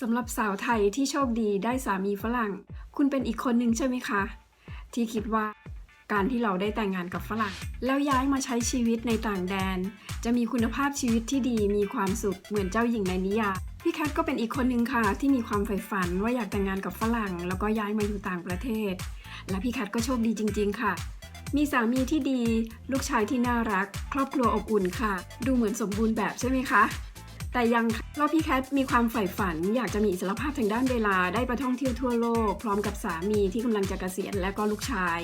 สำหรับสาวไทยที่โชคดีได้สามีฝรั่ง คุณเป็นอีกคนหนึ่งใช่ไหมคะ ที่คิดว่าการที่เราได้แต่งงานกับฝรั่ง แล้วย้ายมาใช้ชีวิตในต่างแดน จะมีคุณภาพชีวิตที่ดีมีความสุขเหมือนเจ้าหญิงในนิยายพี่แคทก็เป็นอีกคนหนึ่งค่ะ ที่มีความใฝ่ฝันว่าอยากแต่งงานกับฝรั่ง แล้วก็ย้ายมาอยู่ต่างประเทศ และพี่แคทก็โชคดีจริง ๆ ค่ะ มีสามีที่ดี ลูกชายที่น่ารัก ครอบครัวอบอุ่นค่ะ ดูเหมือนสมบูรณ์แบบใช่ไหมคะ แต่ยังเราพี่แคทมีความใฝ่ฝัน อยากจะมีอิสรภาพทางด้านเวลาได้ไปท่องเที่ยวทั่วโลก พร้อมกับสามีที่กำลังจะเกษียณและก็ลูกชาย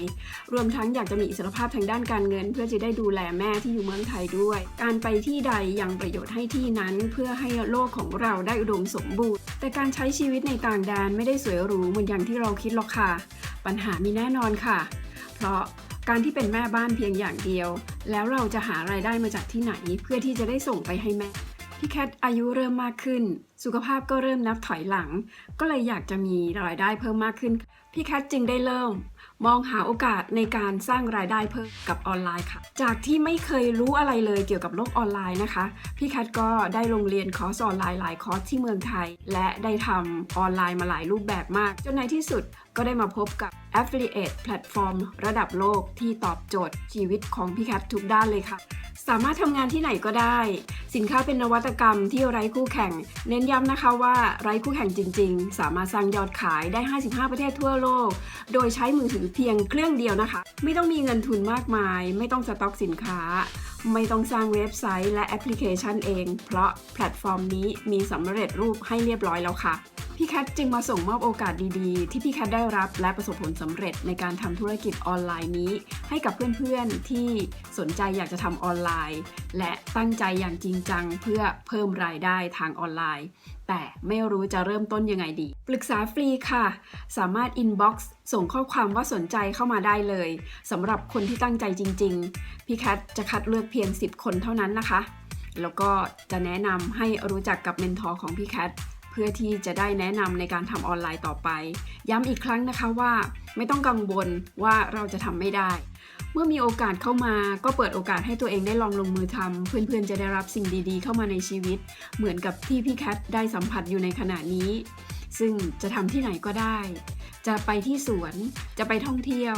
รวมทั้งอยากจะมีอิสรภาพทางด้านการเงิน เพื่อจะได้ดูแลแม่ที่อยู่เมืองไทยด้วย การไปที่ใดยังประโยชน์ให้ที่นั้น เพื่อให้โลกของเราได้อุดมสมบูรณ์ แต่การใช้ชีวิตในต่างแดนไม่ได้สวยหรูเหมือนอย่างที่เราคิดหรอกค่ะ ปัญหามีแน่นอนค่ะ เพราะการที่เป็นแม่บ้านเพียงอย่างเดียว แล้วเราจะหารายได้มาจากที่ไหน เพื่อที่จะได้ส่งไปให้แม่ พี่แคทอายุเริ่มมากขึ้น สุขภาพก็เริ่มนับถอยหลัง ก็เลยอยากจะมีรายได้เพิ่มมากขึ้น พี่แคทจึงได้เริ่ม มองหาโอกาสในการสร้างรายได้เพิ่มกับออนไลน์ค่ะ จากที่ไม่เคยรู้อะไรเลยเกี่ยวกับโลกออนไลน์นะคะ พี่แคทก็ได้ลงเรียนคอร์สออนไลน์หลายคอร์สที่เมืองไทย และได้ทำออนไลน์มาหลายรูปแบบมาก จนในที่สุดก็ได้มาพบกับ Affiliate แพลตฟอร์มระดับโลกที่ตอบโจทย์ชีวิตของพี่แคททุกด้านเลยค่ะ สามารถทำงานที่ไหนก็ได้ สินค้าเป็นนวัตกรรมที่ไร้คู่แข่ง เน้นย้ำนะคะว่าไร้คู่แข่งจริง ๆ สามารถสร้างยอดขายได้ 55 ประเทศทั่วโลก โดยใช้มือถือเพียงเครื่องเดียวนะคะ ไม่ต้องมีเงินทุนมากมาย ไม่ต้องสต็อกสินค้า ไม่ต้องสร้างเว็บไซต์และแอปพลิเคชันเอง เพราะแพลตฟอร์มนี้มีสำเร็จรูปให้เรียบร้อยแล้วค่ะ พี่แคทจึงมาส่งมอบโอกาสดีๆ ที่พี่แคทได้รับและประสบผลสำเร็จในการทำธุรกิจออนไลน์นี้ ให้กับเพื่อนๆที่สนใจอยากจะทำออนไลน์ และตั้งใจอย่างจริงจังเพื่อเพิ่มรายได้ทางออนไลน์ แต่ไม่รู้จะเริ่มต้นยังไงดี ปรึกษาฟรีค่ะ สามารถ inbox ส่งข้อความว่าสนใจเข้ามาได้เลยสำหรับคนที่ตั้งใจจริง ๆ พี่แคทจะคัดเลือกเพียง 10 คนเท่านั้นนะคะ แล้วก็จะแนะนำให้รู้จักกับเมนทอร์ของพี่แคท เพื่อที่จะได้แนะนำในการทำออนไลน์ต่อไป ย้ำอีกครั้งนะคะว่า ไม่ต้องกังวลว่าเราจะทำไม่ได้ เมื่อมีโอกาสเข้ามาก็เปิดโอกาสให้ตัวเองได้ลองลงมือทำเพื่อนๆจะได้รับสิ่งดีๆ เข้ามาในชีวิต เหมือนกับที่พี่แคทได้สัมผัสอยู่ในขณะนี้ ซึ่งจะทำที่ไหนก็ได้ จะไปที่สวน จะไปท่องเที่ยว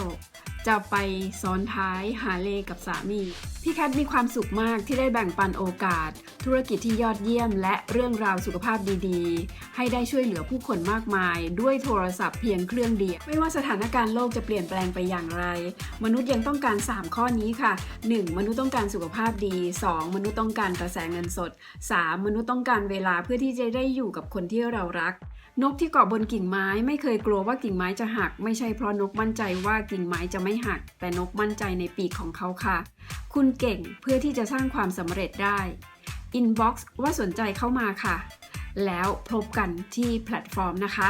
จะไปซ้อนท้ายหาเลกับสามี พี่แคทมีความสุขมากที่ได้แบ่งปันโอกาส ธุรกิจที่ยอดเยี่ยม และเรื่องราวสุขภาพดีๆ ให้ได้ช่วยเหลือผู้คนมากมาย ด้วยโทรศัพท์เพียงเครื่องเดียว ไม่ว่าสถานการณ์โลกจะเปลี่ยนแปลงไปอย่างไร มนุษย์ยังต้องการ 3 ข้อนี้ค่ะ 1. มนุษย์ต้องการสุขภาพดี 2. มนุษย์ต้องการกระแสเงินสด 3. มนุษย์ต้องการเวลาเพื่อที่จะได้อยู่กับคนที่เรารักนกที่เกาะบนกิ่งไม้ไม่เคยกลัวว่ากิ่งไม้จะหัก ไม่ใช่เพราะนกมั่นใจว่ากิ่งไม้จะไม่หัก แต่นกมั่นใจในปีกของเขาค่ะ คุณเก่งเพื่อที่จะสร้างความสำเร็จได้อินบ็อกซ์ว่าสนใจเข้ามาค่ะ แล้วพบกันที่แพลตฟอร์มนะคะ